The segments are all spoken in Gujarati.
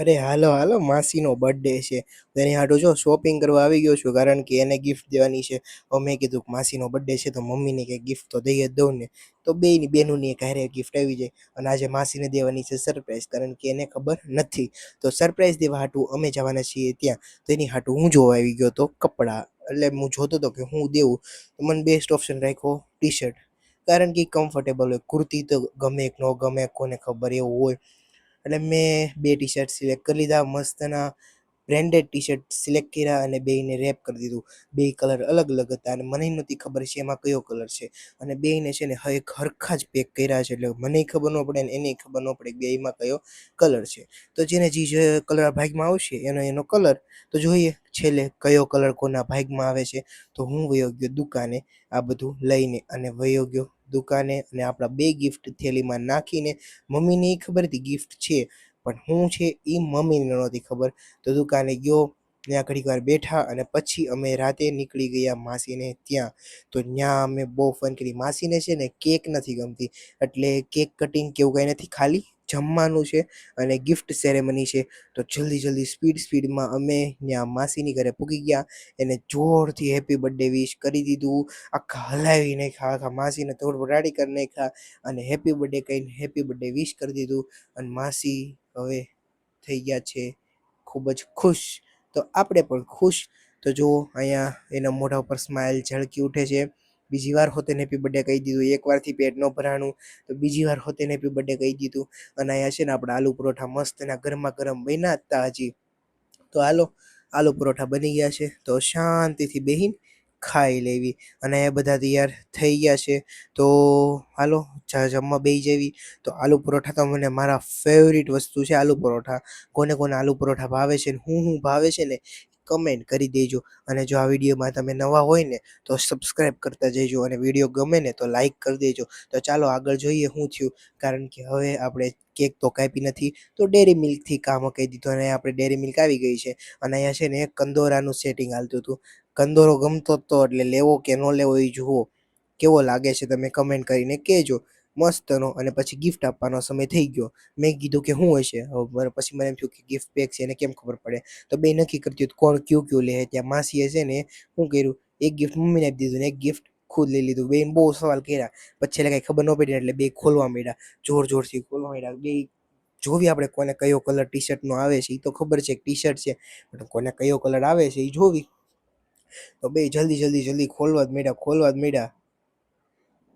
અરે હાલો હાલો, માસીનો બર્થડે છે. એની હાટુ જો શોપિંગ કરવા આવી ગયો છું, કારણ કે એને ગિફ્ટ દેવાની છે. મેં કીધું કે માસીનો બર્થડે છે, તો મમ્મીને કંઈક ગિફ્ટ તો દઈએ જ દઉં ને. તો બેની બહેનોની એક હારે ગિફ્ટ આવી જાય. અને આજે માસીને દેવાની છે સરપ્રાઈઝ કારણ કે એને ખબર નથી. તો સરપ્રાઈઝ દેવા હાટુ અમે જવાના છીએ ત્યાં. તો એની હાટું હું જોવા આવી ગયો તો કપડાં. એટલે હું જોતો હતો કે હું દેવું. તો મને બેસ્ટ ઓપ્શન રાખ્યો ટી શર્ટ કારણ કે કમ્ફર્ટેબલ હોય. કુર્તી તો ગમે ન ગમે, કોને ખબર, એવું હોય. એટલે મેં બે ટી શર્ટ સિલેક્ટ કરી લીધા, મસ્તના બ્રેન્ડેડ ટી શર્ટ સિલેક્ટ કર્યા અને બેયને રેપ કરી દીધું. બે કલર અલગ અલગ હતા અને મને નહોતી ખબર છે એમાં કયો કલર છે. અને બેયને છે ને હવે હરખા જ પેક કર્યા છે, એટલે મને ખબર ન પડે અને એને ખબર ન પડે બેયમાં કયો કલર છે. તો જેને જે કલર ભાગમાં આવશે, એનો એનો કલર તો જોઈએ. છેલ્લે કયો કલર કોના ભાગમાં આવે છે, તો હું વયો દુકાને આ બધું લઈને અને વયો ગયો દુકાને અને આપણા બે ગિફ્ટ થેલીમાં નાખીને મમ્મીને એ ખબર હતી ગિફ્ટ છે, પણ હું છે એ મમ્મીને નહોતી ખબર. તો દુકાને ગયો, ત્યાં ઘડીક વાર બેઠા અને પછી અમે રાતે નીકળી ગયા માસીને ત્યાં. તો ત્યાં અમે બહુ ફન કરી. માસીને છે ને કેક નથી ગમતી. એટલે કેક કટિંગ કે એવું કંઈ નથી ખાલી? જમવાનું છે અને ગિફ્ટ સેરેમની છે. તો જલ્દી જલ્દી સ્પીડ સ્પીડમાં અમે ત્યાં માસીની ઘરે પૂગી ગયા. એને જોરથી હેપી બર્થડે વિશ કરી દીધું. આખા હલાવી નાખ્યા, આખા માસીને રાડી કરી નાખ્યા અને હેપી બર્થડે કહીને હેપી બર્થડે વિશ કરી દીધું. અને માસી હવે થઈ ગયા છે ખૂબ જ ખુશ. તો આપણે પણ ખુશ. તો જુઓ, અહીંયા એના મોઢા ઉપર સ્માઇલ ઝળકી ઉઠે છે. બીજી વાર હોતે હેપી બર્થડે કહી દીધું. એક વારથી પેટ ન ભરાણું, તો બીજી વાર હોતે હેપી બર્થડે કહી દીધું. અને અહીંયા છે ને આપણા આલુ પરોઠા મસ્ત એના ગરમા ગરમ બન્યા હતા હજી. તો હાલો, આલુ પરોઠા બની ગયા છે. તો શાંતિથી બેહીને ખાઈ લેવી. અને એ બધા તૈયાર થઈ ગયા છે. તો હાલો જમવા બેસી જવી. તો આલુ પરોઠા તો મને મારા ફેવરિટ વસ્તુ છે આલુ પરોઠા. કોને કોને આલુ પરોઠા ભાવે છે ને હું હું ભાવે છે ને કમેન્ટ કરી દેજો. અને જો આ વિડીયોમાં તમે નવા હોય ને તો સબસ્ક્રાઈબ કરતા જજો અને વીડિયો ગમે ને તો લાઈક કરી દેજો. તો ચાલો આગળ જોઈએ શું થયું. કારણ કે હવે આપણે કેક તો કાપી નથી, તો ડેરી મિલ્કથી કામ કહી દીધું અને આપણે ડેરી મિલ્ક આવી ગઈ છે. અને અહીંયા છે ને કંદોરાનું સેટિંગ હાલતું હતું. કંદોરો ગમતો હતો એટલે લેવો કે ન લેવો એ જુઓ. કેવો લાગે છે તમે કમેન્ટ કરીને કહેજો. મસ્તનો અને પછી ગિફ્ટ આપવાનો સમય થઈ ગયો. મેં કીધું કે શું હશે? હવે પછી મને એમ થયું કે ગિફ્ટ પેક છે એને કેમ ખબર પડે? તો બે નક્કી કરતી હતું કોણ ક્યુ ક્યુ લે ત્યાં માસીએ છે ને શું કર્યું? એક ગિફ્ટ મમ્મીને આપી દીધું ને એક ગિફ્ટ ખુદ લઈ લીધું. બેન બહુ સવાલ કર્યા. પછી છેલ્લે કાંઈ ખબર ન પડી એટલે બે ખોલવા માંડ્યા. જોર જોરથી ખોલવા માંડ્યા. બે જોવી આપણે કોને કયો કલર ટી શર્ટનો આવે છે એ તો ખબર છે ટી શર્ટ છે. પણ કોને કયો કલર આવે છે એ જોવી. તો બે જલ્દી જલ્દી જલ્દી ખોલવા જ મેળ્યા ખોલવા જ માંડ્યા.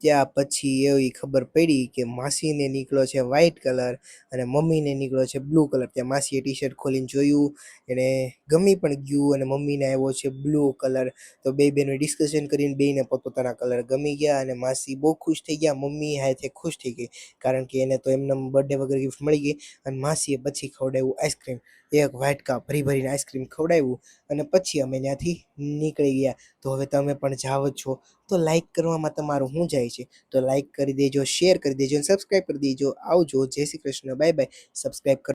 ત્યાં પછી એવી ખબર પડી કે માસીને નીકળ્યો છે વ્હાઇટ કલર અને મમ્મીને નીકળ્યો છે બ્લુ કલર ત્યાં માસીએ ટી શર્ટ ખોલીને જોયું, એને ગમી પણ ગયું અને મમ્મીને આવ્યો છે બ્લુ કલર તો બે બેનો ડિસ્કશન કરીને બેને પોતપોતાના કલર ગમી ગયા અને માસી બહુ ખુશ થઈ ગયા. મમ્મી હાથે ખુશ થઈ ગઈ. કારણ કે એને તો એમને બર્થડે વગર ગિફ્ટ મળી ગઈ અને માસીએ પછી ખવડાવ્યું આઈસ્ક્રીમ એક વાટકા ભરી ભરીને આઈસ્ક્રીમ ખવડાવ્યું અને પછી અમે ત્યાંથી નીકળી ગયા. તો હવે તમે પણ જાઓ છો. તો લાઈક કરવામાં તમારું શું જાય છે? તો લાઈક કરી દેજો શેર કરી દેજો અને સબસ્ક્રાઈબ કરી દેજો. આવજો. જય Shri Krishna. Bye bye subscribe કર